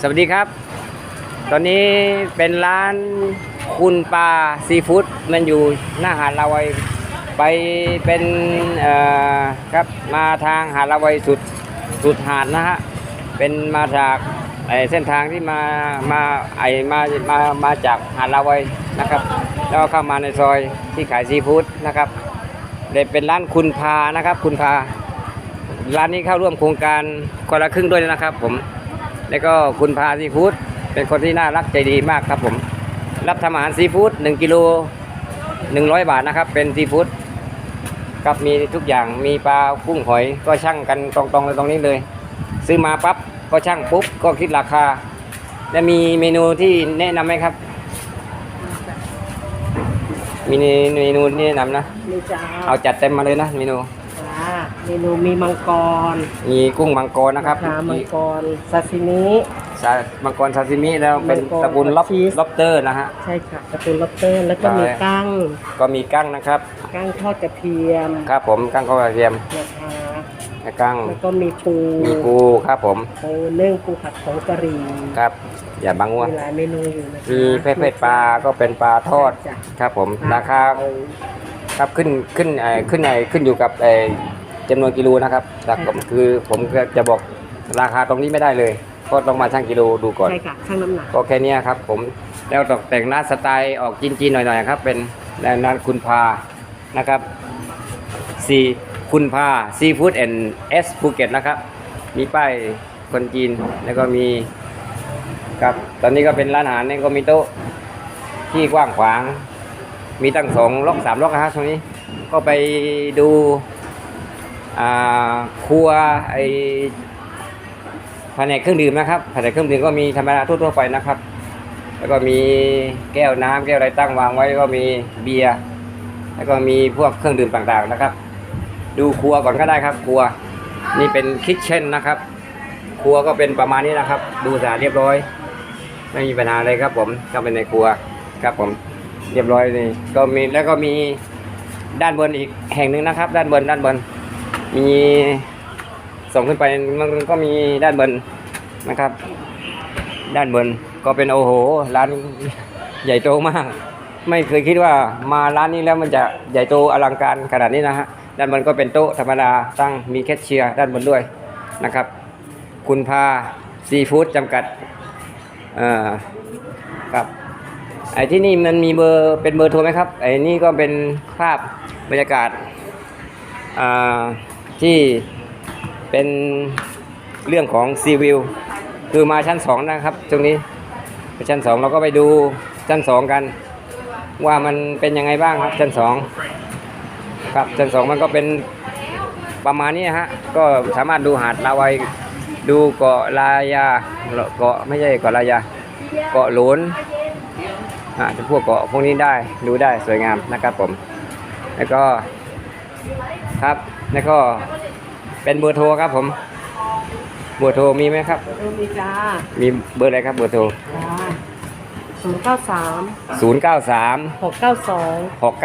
สวัสดีครับ ตอนนี้เป็นร้านคุณปลาซีฟู้ดมันอยู่หน้าหาดลาวัยไปเป็นเอ่อครับมาทางหาดลาวัยสุดสุดหาดนะฮะเป็นมาจากไอเส้นทางที่มามาไอมามามาจากหาดลาวัยนะครับ แล้วเข้ามาในซอยที่ขายซีฟู้ดนะครับเลยเป็นร้านคุณพานะครับ คุณพาร้านนี้เข้าร่วมโครงการคนละครึ่งด้วยนะครับผม แล้วก็คุณพาซีฟู้ดเป็นคนที่น่ารักใจดีมากครับผม รับทำอาหารซีฟู้ด1กิโล100 บาทนะครับ เป็นซีฟู้ดกับมีทุกอย่างมีปลากุ้งหอยก็ช่างกันตรงๆเลยตรงนี้เลย ซื้อมาปั๊บก็ช่างปุ๊บก็คิดราคา และมีเมนูที่แนะนำไหมครับ มีเมนูที่แนะนำนะมีจ้าเอาจัดเต็มมาเลยนะเมนูจ้า เมนูมีมังกรมีกุ้งมังกรนะครับมัมีงกรซาซิมิ ซามังกรซาซิมิแล้วเป็นมังกรตระกูลล็อบชีส ล็อบเตอร์นะฮะ ใช่ค่ะการะตูนล็อบสเตอร์ แล้วก็มีใช่ กั้งก็มีกั้งนะครับ กั้งทอดกระเทียมครับผมกั้งข้าวกระเทียมนะคะและกั้งแล้วก็มีปูมีปูครับผมปูนึ่งปูผัดผงกะหรี่ครับ อย่าบังวัวมีหลายเมนูอยู่นะคะ มีเพศเพศปลาก็เป็นปลาทอดจ้ะ ครับผมราคาครับขึ้นขึ้นไอ้ขึ้นไอ้ขึ้นอยู่กับไอ้ จำนวนกิโลนะครับแต่ผมคือผมก็จะบอกราคาตรงนี้ไม่ได้เลย ก็ต้องมาชั่งกิโลดูก่อนใช่ค่ะช่างน้ำหนักก็แค่เนี้ยครับผมแล้วตกแต่งหน้าสไตล์ออกจีนๆหน่อยๆครับ เป็นร้านคุณพานะครับซีคุณพาซีฟู้ดแอนด์เอสภูเก็ตนะครับ มีป้ายคนจีนแล้วก็มีครับตอนนี้ก็เป็นร้านอาหารเนี่ยก็มีโต๊ะที่กว้างขวาง มีตั้งสองล็อกสามล็อกนะครับตรงนี้ ก็ไปดูอ่า ครัวไอแผนกเครื่องดื่มนะครับแผนกเครื่องดื่มก็มีธรรมดาทั่วๆไปนะครับ แล้วก็มีแก้วน้ำแก้วอะไรตั้งวางไว้ก็มีเบียร์แล้วก็มีพวกเครื่องดื่มต่างๆนะครับ ดูครัวก่อนก็ได้ครับ ครัวนี่เป็นคิทเช่นนะครับ ครัวก็เป็นประมาณนี้นะครับ ดูสะอาดเรียบร้อย ไม่มีปัญหาเลยครับ ผมเข้าไปในครัวครับผมเรียบร้อยนี่ก็มีแล้วก็มีด้านบนอีกแห่งหนึ่งนะครับ ด้านบนด้านบน มีส่งขึ้นไปมันก็มีด้านบนนะครับ ด้านบนก็เป็นโอ้โหร้านใหญ่โตมาก ไม่เคยคิดว่ามาร้านนี้แล้วมันจะใหญ่โตอลังการขนาดนี้นะฮะด้านบนก็เป็นโต๊ะธรรมดาตั้งมีแคชเชียร์ด้านบนด้วยนะครับ คุณพาซีฟู้ดจำกัดอ่าครับไอ้ที่นี่มันมีเบอร์เป็นเบอร์โทรไหมครับไอ้นี่ก็เป็นภาพบรรยากาศอ่า ที่เป็นเรื่องของซีวิวคือมาชั้นสองนะครับ ตรงนี้ไปชั้นสองเราก็ไปดูชั้นสองกัน ว่ามันเป็นยังไงบ้างครับชั้นสองครับชั้นสองมันก็เป็นประมาณนี้ฮะก็สามารถดูหาดลาวัยดูเกาะลายาเกาะไม่ใช่เกาะลายาเกาะหลนอ่าพวกเกาะพวกนี้ได้ดูได้สวยงามนะครับผม แล้วก็ครับ แล้วก็เป็นเบอร์โทรครับผม เบอร์โทรมีไหมครับเมนูมีจ้ามีเบอร์อะไรครับเบอร์โทร จ้าศูนย์เก้าสาม0 9 3 หกเก้าสอง6 9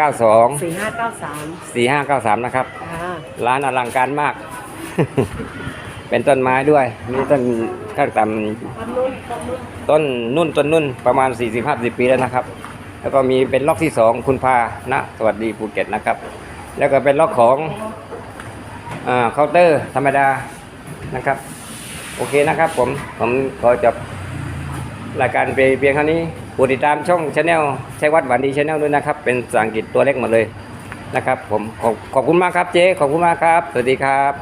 2 สี่ห้าเก้าสาม4 5 9 3 นะครับ จ้าร้านอลังการมาก เป็นต้นไม้ด้วยมีต้นข้างต่ต้นนุ่นต้นนุ่นำต้นนุ่นต้นนุ่นประมาณ 40 50 ปีแล้วนะครับ แล้วก็มีเป็นล็อกที่ 2 คุณพาณสวัสดีภูเก็ตนะครับ แล้วก็เป็นล็อกของอ่า เคาน์เตอร์ธรรมดานะครับ โอเคนะครับผม ผมขอจบรายการไปเพียงเท่านี้โปรดติดตามช่องชาแนลใช้วัดหวานดีชาแนลด้วยนะครับ เป็นภาษาอังกฤษตัวเล็กหมดเลยนะครับ ผมขอบขอบคุณมากครับเจ๊ขอบคุณมากครับ สวัสดีครับ